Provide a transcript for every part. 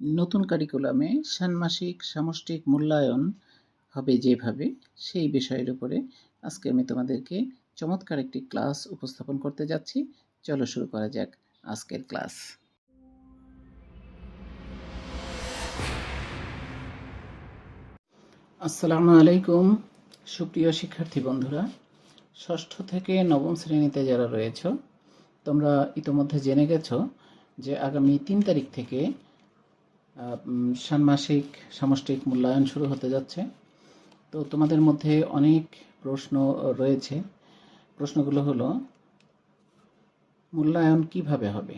নতুন কারিকুলামে ষান্মাসিক সামষ্টিক মূল্যায়ন হবে যেভাবে, সেই বিষয়ের উপরে আজকে আমি তোমাদেরকে চমৎকার একটি ক্লাস উপস্থাপন করতে যাচ্ছি। চলো শুরু করা যাক আজকের ক্লাস আসসালামু আলাইকুম। সুপ্রিয় শিক্ষার্থী বন্ধুরা, ষষ্ঠ থেকে নবম শ্রেণীতে যারা রয়েছ, তোমরা ইতোমধ্যে জেনে গেছো যে আগামী তিন তারিখ থেকে ষান্মাসিক সামষ্টিক মূল্যায়ন শুরু হতে যাচ্ছে। তো তোমাদের মধ্যে অনেক প্রশ্ন রয়েছে। প্রশ্নগুলো হলো, মূল্যায়ন কীভাবে হবে?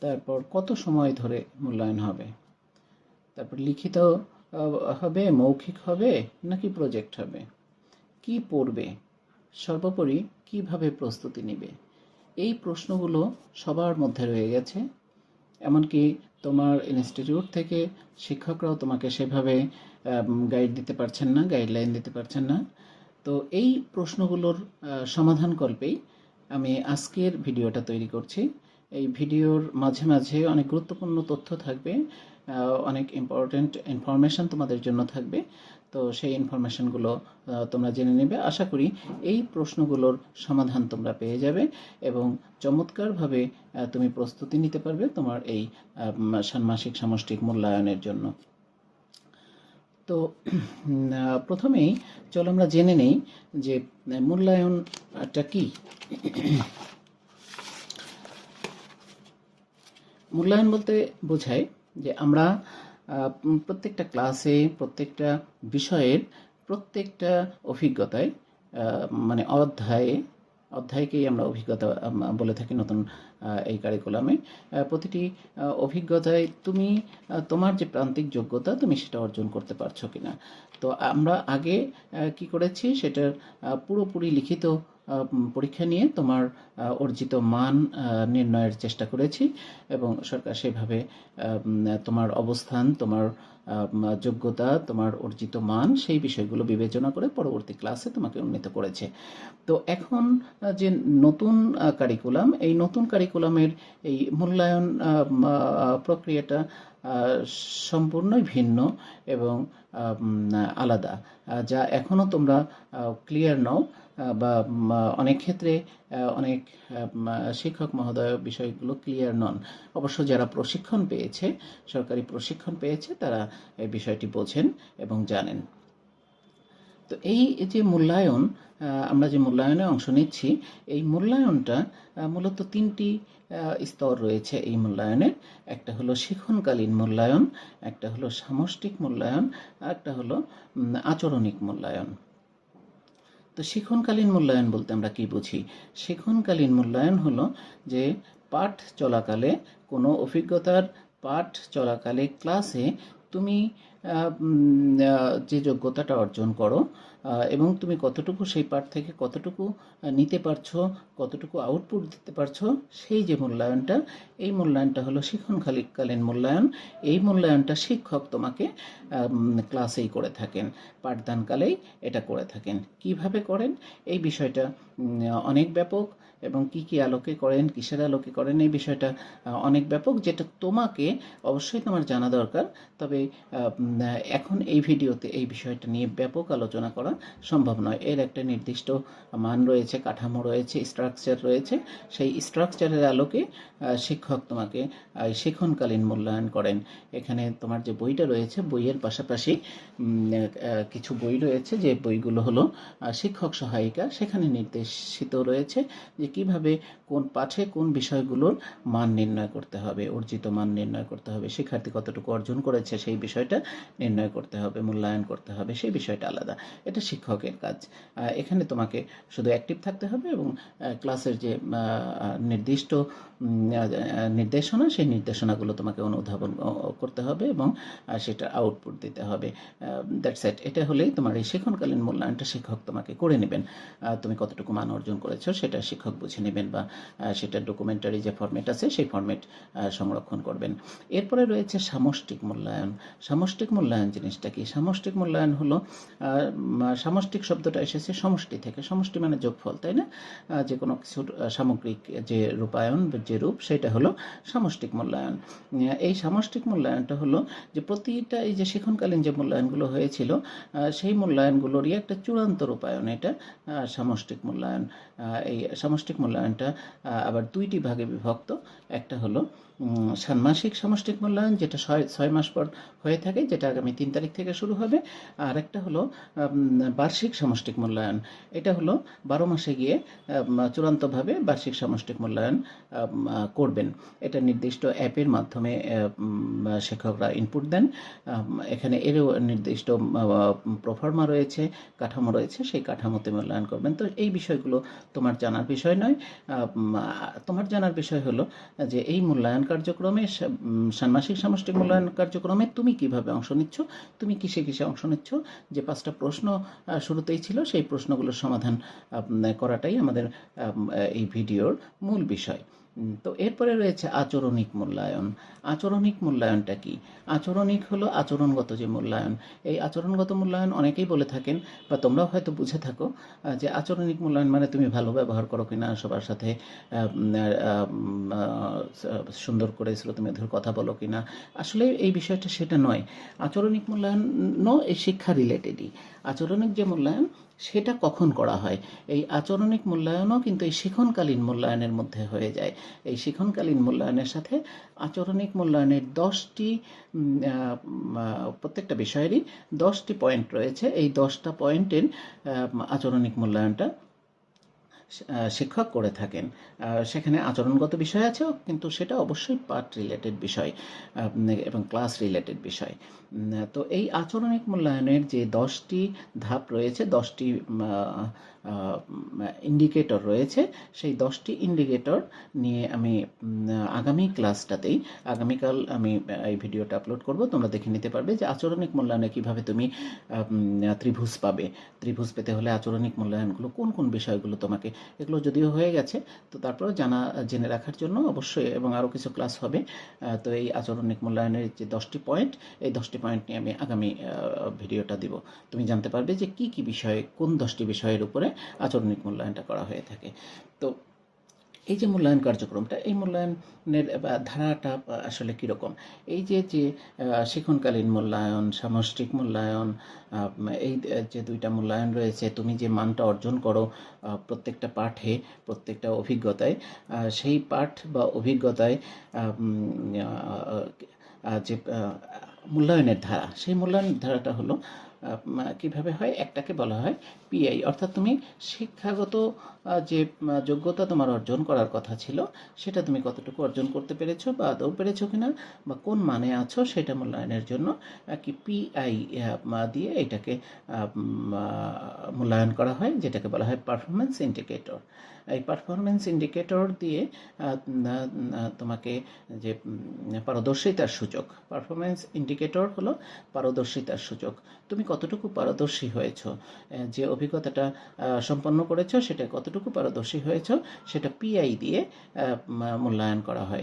তারপর কত সময় ধরে মূল্যায়ন হবে? তারপর লিখিত হবে, মৌখিক হবে, নাকি প্রজেক্ট হবে? কি পড়বে? সর্বোপরি কীভাবে প্রস্তুতি নেবে? এই প্রশ্নগুলো সবার মধ্যে রয়ে গেছে। এমনকি তোমার ইনস্টিটিউট থেকে শিক্ষকরাও তোমাকে সেভাবে গাইড দিতে পারছেন না গাইডলাইন দিতে পারছেন না। তো এই প্রশ্নগুলোর সমাধান সমাধানকল্পেই আমি আজকের ভিডিওটা তৈরি করছি। এই ভিডিওর মাঝে মাঝে অনেক গুরুত্বপূর্ণ তথ্য থাকবে অনেক ইম্পর্ট্যান্ট ইনফরমেশন তোমাদের জন্য থাকবে। তো সেই ইনফরমেশনগুলো তোমরা জেনে নেবে। আশা করি এই প্রশ্নগুলোর সমাধান তোমরা পেয়ে যাবে এবং চমৎকারভাবে তুমি প্রস্তুতি নিতে পারবে তোমার এই ষান্মাসিক সামষ্টিক মূল্যায়নের জন্য। তো প্রথমেই চলো আমরা জেনে নেই যে মূল্যায়নটা কি। মূল্যায়ন বলতে বোঝায় যে আমরা প্রত্যেকটা ক্লাসে প্রত্যেকটা বিষয়ের প্রত্যেকটা অভিজ্ঞতায় মানে অধ্যায়ে, অধ্যায়কেই আমরা অভিজ্ঞতা বলে থাকি নতুন এই কারিকুলামে প্রতিটি অভিজ্ঞতায় তুমি তোমার যে প্রান্তিক যোগ্যতা, তুমি সেটা অর্জন করতে পারছ কিনা। তো আমরা আগে কি করেছি? সেটার পুরোপুরি লিখিত পরীক্ষা নিয়ে তোমার অর্জিত মান নির্ণয়ের চেষ্টা করেছি এবং সরকার সেভাবে তোমার অবস্থান, তোমার যোগ্যতা, তোমার অর্জিত মান সেই বিষয়গুলো বিবেচনা করে পরবর্তী ক্লাসে তোমাকে উন্নীত করেছে। তো এখন যে নতুন কারিকুলাম এই নতুন কারিকুলামের এই মূল্যায়ন প্রক্রিয়াটা সম্পূর্ণই ভিন্ন এবং আলাদা। যা এখনও তোমরা ক্লিয়ার নও বা অনেক ক্ষেত্রে অনেক শিক্ষক মহোদয় বিষয়গুলো ক্লিয়ার নন। অবশ্য যারা প্রশিক্ষণ পেয়েছে, সরকারি প্রশিক্ষণ পেয়েছে, তারা এই বিষয়টি বোঝেন এবং জানেন। তো এই যে মূল্যায়ন আমরা যে মূল্যায়নে অংশ নিচ্ছি, এই মূল্যায়নটা মূলত তিনটি স্তর রয়েছে এই মূল্যায়নের একটা হলো শিখনকালীন মূল্যায়ন, একটা হলো সামষ্টিক মূল্যায়ন, আর একটা হলো আচরণিক মূল্যায়ন। তো শিখনকালীন মূল্যায়ন বলতে আমরা কি বুঝি? শিখনকালীন মূল্যায়ন হলো যে পাঠ চলাকালে কোনো অভিজ্ঞতার পাঠ চলাকালে ক্লাসে তুমি যে যোগ্যতাটা অর্জন করো এবং তুমি কতটুকু সেই পাঠ থেকে কতটুকু নিতে পারছ, কতটুকু আউটপুট দিতে পারছ, সেই যে মূল্যায়নটা, এই মূল্যায়নটা হলো শিক্ষণকালীন মূল্যায়ন। এই মূল্যায়নটা শিক্ষক তোমাকে ক্লাসেই করে থাকেন, পাঠদানকালেই এটা করে থাকেন। কীভাবে করেন? এই বিষয়টা অনেক ব্যাপক, এবং কি কি আলোকে করেন, কিসের আলোকে করেন, এই বিষয়টা অনেক ব্যাপক, যেটা তোমাকে অবশ্যই তোমার জানা দরকার। তবে এখন এই ভিডিওতে এই বিষয়টা নিয়ে ব্যাপক আলোচনা করা সম্ভব নয়। এর একটা নির্দিষ্ট মান রয়েছে, কাঠামো রয়েছে স্ট্রাকচার রয়েছে। সেই স্ট্রাকচারের আলোকে শিক্ষক তোমাকে শিক্ষণকালীন মূল্যায়ন করেন। এখানে তোমার যে বইটা রয়েছে, বইয়ের পাশাপাশি কিছু বই রয়েছে, যে বইগুলো হলো শিক্ষক সহায়িকা। সেখানে নির্দেশিত রয়েছে যে কীভাবে কোন পাঠে কোন বিষয়গুলোর মান নির্ণয় করতে হবে, অর্জিত মান নির্ণয় করতে হবে। শিক্ষার্থী কতটুকু অর্জন করেছে সেই বিষয়টা নির্ণয় করতে হবে, মূল্যায়ন করতে হবে, সেই বিষয়টা আলাদা। এটা শিক্ষকের কাজ। এখানে তোমাকে শুধু অ্যাক্টিভ থাকতে হবে এবং ক্লাসের যে নির্দিষ্ট নির্দেশনা, সেই নির্দেশনাগুলো তোমাকে অনুধাবন করতে হবে এবং সেটা আউটপুট দিতে হবে। দ্যাটস এট এটা হলেই তোমার এই শিক্ষণকালীন মূল্যায়নটা শিক্ষক তোমাকে করে নেবেন। তুমি কতটুকু মান অর্জন করেছ সেটা শিক্ষক বুঝে নেবেন বা সেটা ডকুমেন্টারি যে ফরম্যাট আছে সেই ফর্মেট সংরক্ষণ করবেন। এরপরে রয়েছে সামষ্টিক মূল্যায়ন। সামষ্টিক মূল্যায়ন জিনিসটা কি? সামষ্টিক মূল্যায়ন হলো সামষ্টিক শব্দটা এসেছে সমষ্টি থেকে। সমষ্টি মানে যোগফল, তাই না? যে কোনো কিছুর সামগ্রিক যে রূপায়ণ যে রূপ, সেটা হলো সামষ্টিক মূল্যায়ন। এই সামষ্টিক মূল্যায়নটা হলো যে প্রতিটা এই যে শিক্ষণকালীন যে মূল্যায়নগুলো হয়েছিল সেই মূল্যায়নগুলোরই একটা চূড়ান্ত রূপায়ণ এটা সামষ্টিক মূল্যায়ন। এই সামষ্টিক মূল্যায়নটা আবার দুইটি ভাগে বিভক্ত। একটা হলো ষান্মাসিক সামষ্টিক মূল্যায়ন, যেটা ছয় ছয় মাস পর হয়ে থাকে, যেটা আগামী তিন তারিখ থেকে শুরু হবে। আর একটা হলো বার্ষিক সামষ্টিক মূল্যায়ন। এটা হলো বারো মাসে গিয়ে চূড়ান্তভাবে বার্ষিক সামষ্টিক মূল্যায়ন করবেন। এটা নির্দিষ্ট অ্যাপের মাধ্যমে শিক্ষকরা ইনপুট দেন। এখানে এরও নির্দিষ্ট প্রফর্মা রয়েছে, কাঠামো রয়েছে, সেই কাঠামোতে মূল্যায়ন করবেন। তো এই বিষয়গুলো তোমার জানার বিষয় নয়। তোমার জানার বিষয় হলো যে এই মূল্যায়ন কার্যক্রমে ষান্মাসিক সামষ্টিক মূল্যায়ন কার্যক্রমে তুমি কীভাবে অংশ নিচ্ছ? তুমি কিসে কিসে অংশ নিচ্ছ? যে পাঁচটা প্রশ্ন শুরুতেই ছিল, সেই প্রশ্নগুলোর সমাধান করাটাই আমাদের এই ভিডিওর মূল বিষয়। তো এরপরে রয়েছে আচরণিক মূল্যায়ন। আচরণিক মূল্যায়নটা কি? আচরণিক হলো আচরণগত যে মূল্যায়ন। এই আচরণগত মূল্যায়ন অনেকেই বলে থাকেন, বা তোমরাও হয়তো বুঝে থাকো যে আচরণিক মূল্যায়ন মানে তুমি ভালো ব্যবহার করো কিনা, সবার সাথে সুন্দর করে শ্রোতমেধুর কথা বলো কিনা। আসলে এই বিষয়টা সেটা নয়। আচরণিক মূল্যায়ন এই শিক্ষা রিলেটেডই আচরণিক যে মূল্যায়ন সেটা কখন করা হয়? এই আচরণিক মূল্যায়নও কিন্তু এই শিখনকালীন মূল্যায়নের মধ্যে হয়ে যায়। এই শিখনকালীন মূল্যায়নের সাথে আচরণিক মূল্যায়নের দশটি প্রত্যেকটা বিষয়েরই দশটি পয়েন্ট রয়েছে। এই দশটা পয়েন্টের আচরণিক মূল্যায়নটা শিক্ষক করে থাকেন। সেখানে আচরণগত বিষয় আছে কিন্তু সেটা অবশ্যই পাঠ রিলেটেড বিষয় এবং ক্লাস রিলেটেড বিষয়। তো এই আচরণিক মূল্যায়নের যে দশটি ধাপ রয়েছে, দশটি ইন্ডিকেটর রয়েছে। সেই দশটি ইন্ডিকেটর নিয়ে আমি আগামী ক্লাসটাতেই আগামীকাল আমি এই ভিডিওটা আপলোড করব। তোমরা দেখে নিতে পারবে যে আচরণিক মূল্যায়নে কীভাবে তুমি ত্রিভুজ পাবে। ত্রিভুজ পেতে হলে আচরণিক মূল্যায়নগুলো, কোন কোন বিষয়গুলো তোমাকে, এগুলো যদিও হয়ে গেছে, তো তারপরেও জানা, জেনে রাখার জন্য অবশ্যই, এবং আরও কিছু ক্লাস হবে তো এই আচরণিক মূল্যায়নের যে দশটি পয়েন্ট এই দশটি পয়েন্ট নিয়ে আমি আগামী ভিডিওটা দিব। তুমি জানতে পারবে যে কি কি বিষয়ে, কোন দশটি বিষয়ের উপরে আচরণিক মূল্যায়নটা করা হয়ে থাকে। তো এই যে মূল্যায়ন কার্যক্রমটা, এই মূল্যায়নের ধারাটা আসলে কীরকম? এই যে যে শিক্ষণকালীন মূল্যায়ন, সামষ্টিক মূল্যায়ন এই, যে দুইটা মূল্যায়ন রয়েছে, তুমি যে মানটা অর্জন করো প্রত্যেকটা পাঠে, প্রত্যেকটা অভিজ্ঞতায় সেই পাঠ বা অভিজ্ঞতায় যে মূল্যায়নের ধারা, সেই মূল্যায়নের ধারাটা হলো কীভাবে হয়? একটাকে বলা হয় পিআই অর্থাৎ তুমি শিক্ষাগত যে যোগ্যতা তোমার অর্জন করার কথা ছিল, সেটা তুমি কতটুকু অর্জন করতে পেরেছ বা আদৌ পেরেছ কিনা, বা কোন মানে আছো সেটা মূল্যায়নের জন্য কি পিআই দিয়ে এটাকে মূল্যায়ন করা হয়, যেটাকে বলা হয় পারফরমেন্স ইন্ডিকেটর এই পারফরমেন্স ইন্ডিকেটর দিয়ে তোমাকে যে পারদর্শিতার সূচক পারফরমেন্স ইন্ডিকেটর হলো পারদর্শিতার সূচক তুমি কতটুকু পারদর্শী হয়েছো? যে অভিজ্ঞতাটা সম্পন্ন করেছ, সেটা কতটুকু পারদর্শী হয়েছো? সেটা পিআই দিয়ে মূল্যায়ন করা হয়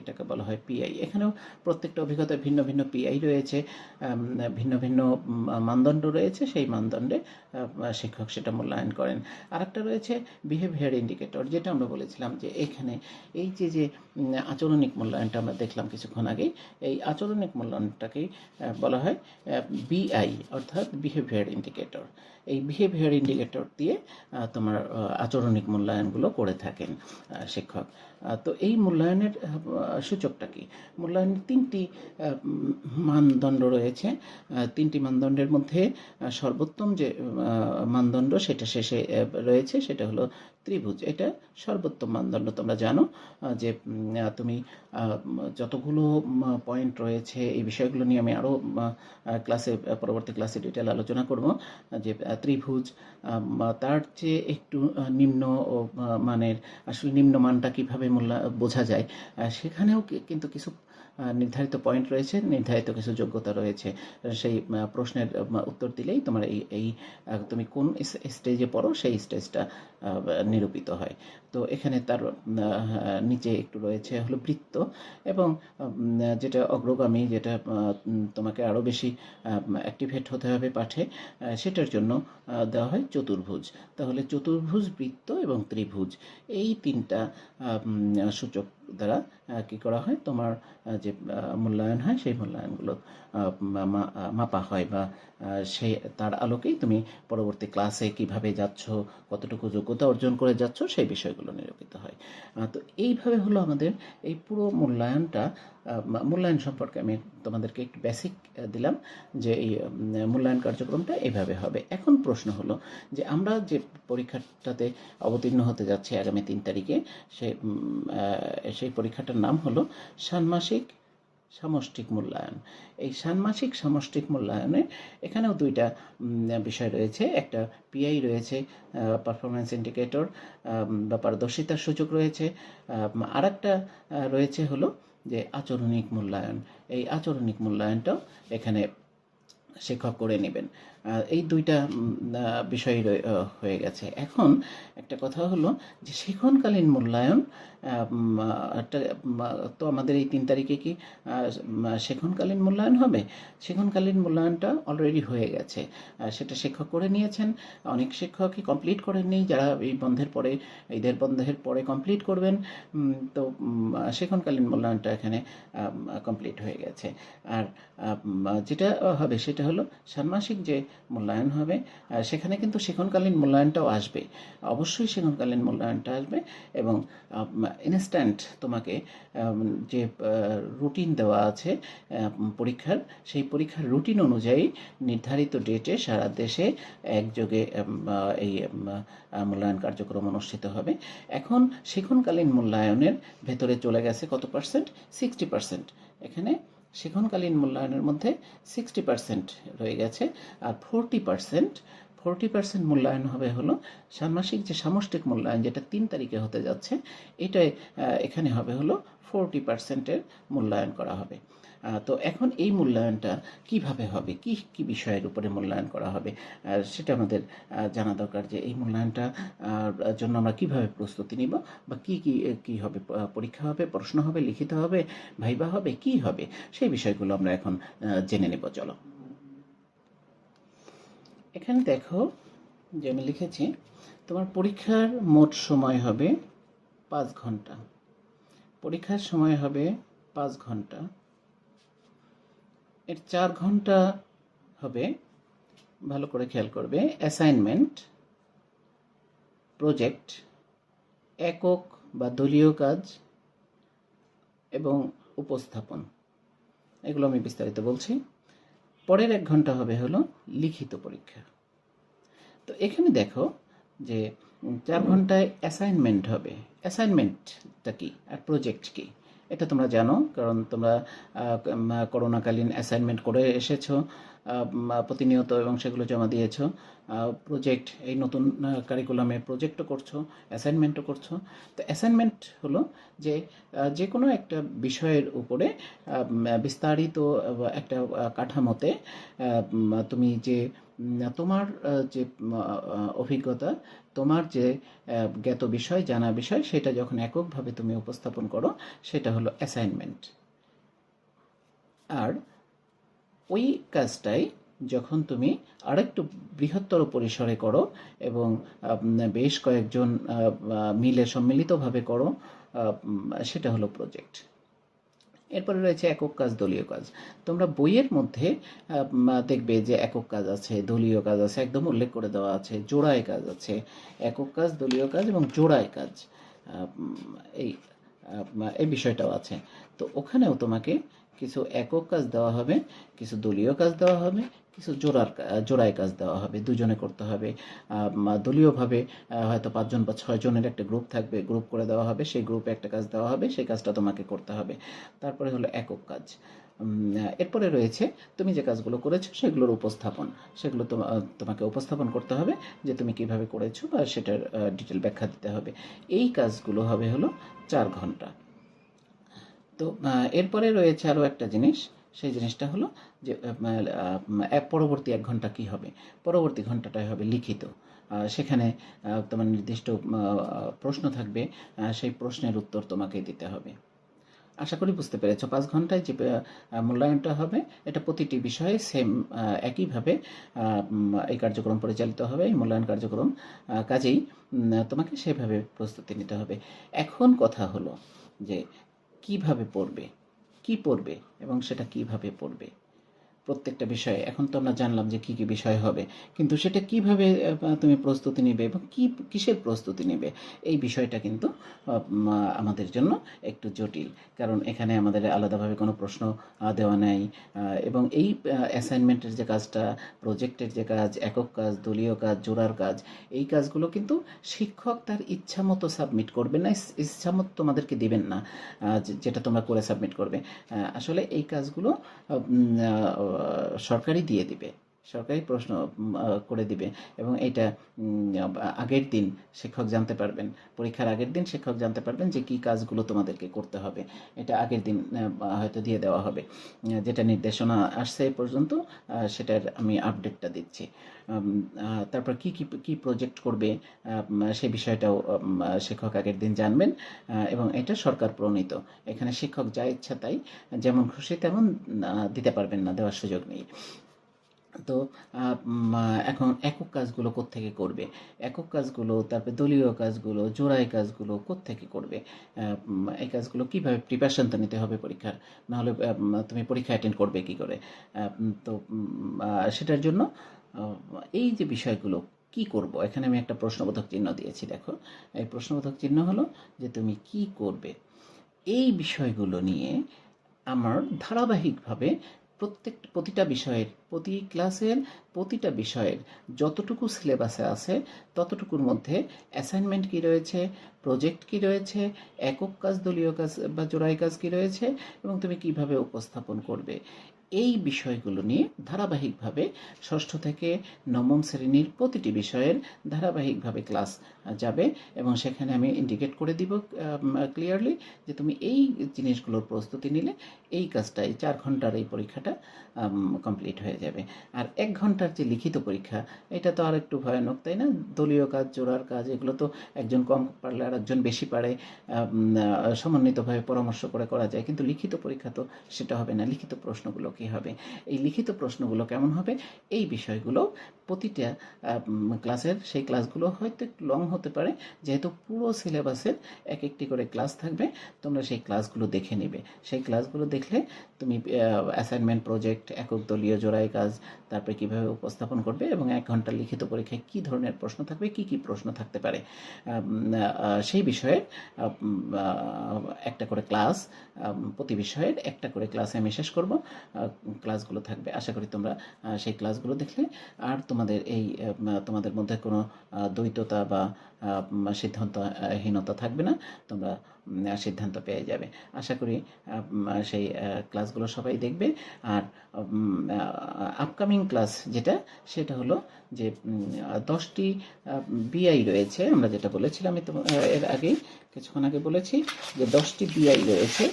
এটাকে বলা হয় পিআই এখানেও প্রত্যেকটা অভিজ্ঞতায় ভিন্ন ভিন্ন পিআই রয়েছে ভিন্ন ভিন্ন মানদণ্ড রয়েছে, সেই মানদণ্ডে শিক্ষক সেটা মূল্যায়ন করেন। আরেকটা রয়েছে বিহেভিয়ার ইন্ডিকেটর যেটা আমরা বলেছিলাম যে এখানে এই যে যে আচরণিক মূল্যায়নটা আমরা দেখলাম কিছুক্ষণ আগেই, এই আচরণিক মূল্যায়নটাকেই বলা হয় বিআই অর্থাৎ বিহেভিয়ার ইন্ডিকেটর এই বিহেভিয়ার ইন্ডিকেটর দিয়ে তোমার আচরণিক মূল্যায়নগুলো করে থাকেন শিক্ষক। তো এই মূল্যায়নের সূচকটা কি? মূল্যায়নের তিনটি মানদণ্ড রয়েছে। তিনটি মানদণ্ডের মধ্যে সর্বোত্তম যে মানদণ্ড সেটা শেষে রয়েছে, সেটা হলো ত্রিভুজ। এটা সর্বোত্তম মানদণ্ড, তোমরা জানো যে তুমি যতগুলো পয়েন্ট রয়েছে, এই বিষয়গুলো নিয়ে আমি আরও ক্লাসে পরবর্তী ক্লাসে ডিটেল আলোচনা করব, যে ত্রিভুজ তার চেয়ে একটু নিম্ন মানের, আসলে নিম্নমানটা কীভাবে মূল্য বোঝা যায় সেখানেও কিন্তু কিছু নির্ধারিত পয়েন্ট রয়েছে, নির্ধারিত কিছু যোগ্যতা রয়েছে। সেই প্রশ্নের উত্তর দিলেই তোমার এই এই তুমি কোন স্টেজে পড়ো, সেই স্টেজটা নিরূপিত হয়। তো এখানে তার নিচে একটু রয়েছে হলো বৃত্ত এবং যেটা অগ্রগামী, যেটা তোমাকে আরও বেশি অ্যাক্টিভেট হতে হবে পাঠে সেটার জন্য দেওয়া হয় চতুর্ভুজ। তাহলে চতুর্ভুজ, বৃত্ত এবং ত্রিভুজ, এই তিনটা সূচক দ্বারা কি করা হয়? তোমার যে মূল্যায়ন হয়, সেই মূল্যায়নগুলো মাপা হয় বা সে তার আলোকেই তুমি পরবর্তী ক্লাসে কীভাবে যাচ্ছ, কতটুকু যোগ্যতা অর্জন করে যাচ্ছ, সেই বিষয়গুলো নিরূপিত হয়। তো এইভাবে হলো আমাদের এই পুরো মূল্যায়নটা। মূল্যায়ন সম্পর্কে আমি তোমাদেরকে একটু বেসিক দিলাম যে এই মূল্যায়ন কার্যক্রমটা এভাবে হবে। এখন প্রশ্ন হলো যে আমরা যে পরীক্ষাটাতে অবতীর্ণ হতে যাচ্ছি আগামী তিন তারিখে, সে সেই পরীক্ষাটার নাম হলো ষান্মাসিক সামষ্টিক মূল্যায়ন। এই ষান্মাসিক সামষ্টিক মূল্যায়নে এখানেও দুইটা বিষয় রয়েছে। একটা পিআই রয়েছে পারফরমেন্স ইন্ডিকেটর বা পারদর্শিতার সুযোগ রয়েছে। আর একটা রয়েছে হলো যে আচরণিক মূল্যায়ন। এই আচরণিক মূল্যায়নটাও এখানে শিক্ষক করে নেবেন। এই দুইটা বিষয় হয়ে গেছে। এখন একটা কথা হলো যে শিক্ষণকালীন মূল্যায়ন তো আমাদের এই তিন তারিখে কি শিক্ষণকালীন মূল্যায়ন হবে? শিক্ষণকালীন মূল্যায়নটা অলরেডি হয়ে গেছে। সেটা শিক্ষক করে নিয়েছেন। অনেক শিক্ষকই কমপ্লিট করেননি। যারা এই বন্ধের পরে, ঈদের বন্ধের পরে কমপ্লিট করবেন তো শিক্ষণকালীন মূল্যায়নটা এখানে কমপ্লিট হয়ে গেছে। আর যেটা হবে সেটা হলো ষান্মাসিক যে মূল্যায়ন হবে। আহ, সেখানে কিন্তু শিক্ষণকালীন মূল্যায়নটাও আসবে। অবশ্যই শিক্ষণকালীন মূল্যায়নটা আসবে এবং ইনস্ট্যান্ট তোমাকে যে রুটিন দেওয়া আছে পরীক্ষার সেই পরীক্ষার রুটিন অনুযায়ী নির্ধারিত ডেটে সারা দেশে একযোগে এই মূল্যায়ন কার্যক্রম অনুষ্ঠিত হবে। এখন শিক্ষণকালীন মূল্যায়নের ভেতরে চলে গেছে কত পার্সেন্ট সিক্সটি পার্সেন্ট এখানে শিক্ষণকালীন মূল্যায়নের মধ্যে সিক্সটি পার্সেন্ট রয়ে গেছে আর ফোরটি পার্সেন্ট ফোরটি পার্সেন্ট মূল্যায়ন হবে হলো ষান্মাসিক যে সামষ্টিক মূল্যায়ন যেটা তিন তারিখে হতে যাচ্ছে, এটাই এখানে হবে হলো ফোরটি পার্সেন্টের মূল্যায়ন করা হবে। তো এখন এই মূল্যায়নটা কীভাবে হবে? কি কি বিষয়ের উপরে মূল্যায়ন করা হবে? সেটা আমাদের জানা দরকার যে এই মূল্যায়নটা জন্য আমরা কীভাবে প্রস্তুতি নিব বা কি কি কি হবে? পরীক্ষা হবে, প্রশ্ন হবে, লিখিত হবে, ভাইবা হবে, কি হবে? সেই বিষয়গুলো আমরা এখন জেনে নেব, চলো। এখানে দেখো যে আমি লিখেছি, তোমার পরীক্ষার মোট সময় হবে পাঁচ ঘণ্টা। পরীক্ষার সময় হবে পাঁচ ঘণ্টা। এর চার ঘণ্টা হবে। ভালো করে খেয়াল করবে। অ্যাসাইনমেন্ট প্রজেক্ট একক বা দলীয় কাজ এবং উপস্থাপন। এগুলো আমি বিস্তারিত বলছি। পরের এক ঘণ্টা হবে হলো লিখিত পরীক্ষা। তো এখানে দেখো যে চার ঘন্টায় অ্যাসাইনমেন্ট হবে। অ্যাসাইনমেন্টটা কি? আর প্রজেক্ট কি? এটা তোমরা জানো, কারণ তোমরা করোনাকালীন অ্যাসাইনমেন্ট করে এসেছ প্রতিনিয়ত এবং সেগুলো জমা দিয়েছ প্রজেক্ট এই নতুন কারিকুলামে প্রজেক্টও করছ অ্যাসাইনমেন্টও করছ। তো অ্যাসাইনমেন্ট হলো যে যে কোনো একটা বিষয়ের উপরে বিস্তারিত একটা কাঠামোতে তুমি যে তোমার যে অভিজ্ঞতা, তোমার যে জ্ঞাত বিষয়, জানা বিষয়, সেটা যখন এককভাবে তুমি উপস্থাপন করো, সেটা হলো অ্যাসাইনমেন্ট আর ওই কাজটাই যখন তুমি আরেকটু বৃহত্তর পরিসরে করো এবং বেশ কয়েকজন মিলে সম্মিলিতভাবে করো সেটা হলো প্রজেক্ট এরপরে রয়েছে একক কাজ, দলীয় কাজ। তোমরা বইয়ের মধ্যে দেখবে যে একক কাজ আছে, দলীয় কাজ আছে, একদম উল্লেখ করে দেওয়া আছে, জোড়ায় কাজ আছে, একক কাজ, দলীয় কাজ এবং জোড়ায় কাজ এই এই বিষয়টাও আছে। তো ওখানেও তোমাকে কিছু একক কাজ দেওয়া হবে, কিছু দলীয় কাজ দেওয়া হবে কিছু জোড়ার জোড়ায় কাজ দেওয়া হবে, দুজনে করতে হবে। দলীয়ভাবে হয়তো পাঁচজন বা ছয় জনের একটা গ্রুপ থাকবে গ্রুপ করে দেওয়া হবে, সেই গ্রুপে একটা কাজ দেওয়া হবে, সেই কাজটা তোমাকে করতে হবে। তারপরে হলো একক কাজ। এরপরে রয়েছে, তুমি যে কাজগুলো করেছ সেগুলোর উপস্থাপন। সেগুলো তোমা- তোমাকে উপস্থাপন করতে হবে যে তুমি কীভাবে করেছ বা সেটার ডিটেল ব্যাখ্যা দিতে হবে। এই কাজগুলো হবে হলো চার ঘণ্টা। তো এরপরে রয়েছে আরও একটা জিনিস। সেই জিনিসটা হলো যে পরবর্তী এক ঘণ্টা কি হবে? পরবর্তী ঘন্টাটাই হবে লিখিত। সেখানে তোমার নির্দিষ্ট প্রশ্ন থাকবে সেই প্রশ্নের উত্তর তোমাকে দিতে হবে। আশা করি বুঝতে পেরেছ। পাঁচ ঘন্টায় যে মূল্যায়নটা হবে, এটা প্রতিটি বিষয়ে সেম একইভাবে এই কার্যক্রম পরিচালিত হবে, এই মূল্যায়ন কার্যক্রম কাজেই তোমাকে সেভাবে প্রস্তুতি নিতে হবে। এখন কথা হলো যে, কীভাবে পড়বে? কি পড়বে এবং সেটা কীভাবে পড়বে। প্রত্যেকটা বিষয়ে। এখন তো আমরা জানলাম যে কি কি বিষয় হবে। কিন্তু সেটা কীভাবে তুমি প্রস্তুতি নেবে এবং কি, কিসের প্রস্তুতি নেবে, এই বিষয়টা কিন্তু আমাদের জন্য একটু জটিল। কারণ এখানে আমাদের আলাদাভাবে কোনো প্রশ্ন দেওয়া নেই। এবং এই অ্যাসাইনমেন্টের যে কাজটা প্রজেক্টের যে কাজ, একক কাজ, দলীয় কাজ, জোড়ার কাজ, এই কাজগুলো কিন্তু শিক্ষক তার ইচ্ছা মতো সাবমিট করবে না ইচ্ছা মতো তোমাদেরকে দিবেন না যেটা তোমরা করে সাবমিট করবে। আসলে এই কাজগুলো সরকারই দিয়ে দিবে। সরকারি প্রশ্ন করে দিবে এবং এটা আগের দিন শিক্ষক জানতে পারবেন, পরীক্ষার আগের দিন শিক্ষক জানতে পারবেন যে কি কাজগুলো তোমাদেরকে করতে হবে। এটা আগের দিন হয়তো দিয়ে দেওয়া হবে। যেটা নির্দেশনা আসছে এ পর্যন্ত সেটার আমি আপডেটটা দিচ্ছি। তারপর কি কি কি প্রজেক্ট করবে সে বিষয়টাও শিক্ষক আগের দিন জানবেন এবং এটা সরকার প্রণীত। এখানে শিক্ষক যা ইচ্ছা তাই, যেমন খুশি তেমন দিতে পারবেন না, দেওয়ার সুযোগ নেই। তো এখন একক কাজগুলো কোত্থেকে করবে? একক কাজগুলো, তারপরে দলীয় কাজগুলো জোড়াই কাজগুলো কোত্থেকে করবে? এই কাজগুলো কীভাবে প্রিপারেশন তো নিতে হবে পরীক্ষার? নাহলে তুমি পরীক্ষা অ্যাটেন্ড করবে কি করে? তো সেটার জন্য এই যে বিষয়গুলো, কি করব? এখানে আমি একটা প্রশ্নবোধক চিহ্ন দিয়েছি, দেখো। এই প্রশ্নবোধক চিহ্ন হলো যে তুমি কি করবে? এই বিষয়গুলো নিয়ে আমার ধারাবাহিকভাবে প্রত্যেক, প্রতিটা বিষয়ের, প্রতি ক্লাসের প্রতিটা বিষয়ের যতটুকু সিলেবাসে আছে, ততটুকুর মধ্যে অ্যাসাইনমেন্ট কি রয়েছে প্রজেক্ট কি রয়েছে, একক কাজ, দলীয় কাজ বা জোড়াই কাজ কি রয়েছে এবং তুমি কীভাবে উপস্থাপন করবে। এই বিষয়গুলো নিয়ে ধারাবাহিকভাবে ষষ্ঠ থেকে নবম শ্রেণির প্রতিটি বিষয়ের ধারাবাহিকভাবে ক্লাস যাবে এবং সেখানে আমি ইন্ডিকেট করে দিব ক্লিয়ারলি যে তুমি এই জিনিসগুলোর প্রস্তুতি নিলে এই কাজটা এই চার ঘণ্টার এই পরীক্ষাটা কমপ্লিট হয়ে যাবে। আর এক ঘণ্টার যে লিখিত পরীক্ষা, এটা তো আর একটু ভয়ানক, তাই না? দলীয় কাজ, জোড়ার কাজ, এগুলো তো একজন কম পারলে আর একজন বেশি পারে সমন্বিতভাবে পরামর্শ করে করা যায়, কিন্তু লিখিত পরীক্ষা তো সেটা হবে না। লিখিত প্রশ্নগুলো কী হবে? এই লিখিত প্রশ্নগুলো কেমন হবে? এই বিষয়গুলো প্রতিটা ক্লাসের সেই ক্লাসগুলো হয়তো একটু লং হতে পারে। যেহেতু পুরো সিলেবাসের এক একটি করে ক্লাস থাকবে, তোমরা সেই ক্লাসগুলো দেখে নেবে। সেই ক্লাসগুলো দেখলে তুমি অ্যাসাইনমেন্ট প্রজেক্ট একক দলীয় জোড়াই কাজ, তারপরে কীভাবে উপস্থাপন করবে এবং এক ঘণ্টার লিখিত পরীক্ষায় কি ধরনের প্রশ্ন থাকবে, কি কি প্রশ্ন থাকতে পারে। সেই বিষয়ে একটা করে ক্লাস প্রতি বিষয়ের একটা করে ক্লাসে আমি শেষ করব ক্লাসগুলো থাকবে। আশা করি তোমরা সেই ক্লাসগুলো দেখলে। আর তোমাদের এই তোমাদের মধ্যে কোনো দ্বৈততা বা সিদ্ধান্তহীনতা থাকবে না। তোমরা সিদ্ধান্ত পেয়ে যাবে। আশা করি সেই ক্লাসগুলো সবাই দেখবে। আর আপকামিং ক্লাস যেটা, সেটা হলো যে দশটি বিআই রয়েছে। আমরা যেটা বলেছিলাম এর আগেই, কিছুক্ষণ আগে বলেছি যে, দশটি বিআই রয়েছে।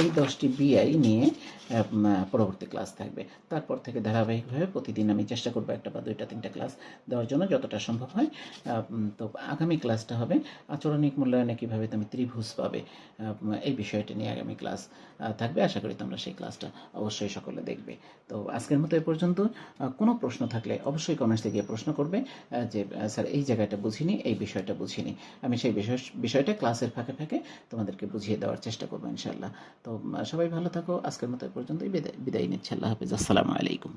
এই দশটি বিআই নিয়ে পরবর্তী ক্লাস থাকবে। তারপর থেকে ধারাবাহিকভাবে প্রতিদিন আমি চেষ্টা করব একটা বা দুইটা, তিনটা ক্লাস দেওয়ার জন্য যতটা সম্ভব হয়। তো আগামী ক্লাসটা হবে। আচরণিক মূল্যায়নে কীভাবে তুমি ত্রিভুজ পাবে এই বিষয়টা নিয়ে আগামী ক্লাস থাকবে। আশা করি তোমরা সেই ক্লাসটা অবশ্যই সকলে দেখবে। তো আজকের মতো এ পর্যন্ত। কোনো প্রশ্ন থাকলে অবশ্যই কমেন্টসে গিয়ে প্রশ্ন করবে যে স্যার, এই জায়গাটা বুঝিনি, এই বিষয়টা বুঝিনি। আমি সেই বিষয়, বিষয়টা ক্লাসের ফাঁকে ফাঁকে তোমাদেরকে বুঝিয়ে দেওয়ার চেষ্টা করব ইনশাল্লাহ তো সবাই ভালো থাকো। আজকের মতো এ পর্যন্তই। বিদায় বিদায় নিচ্ছি। আল্লাহ হাফিজ। আসসালামু আলাইকুম।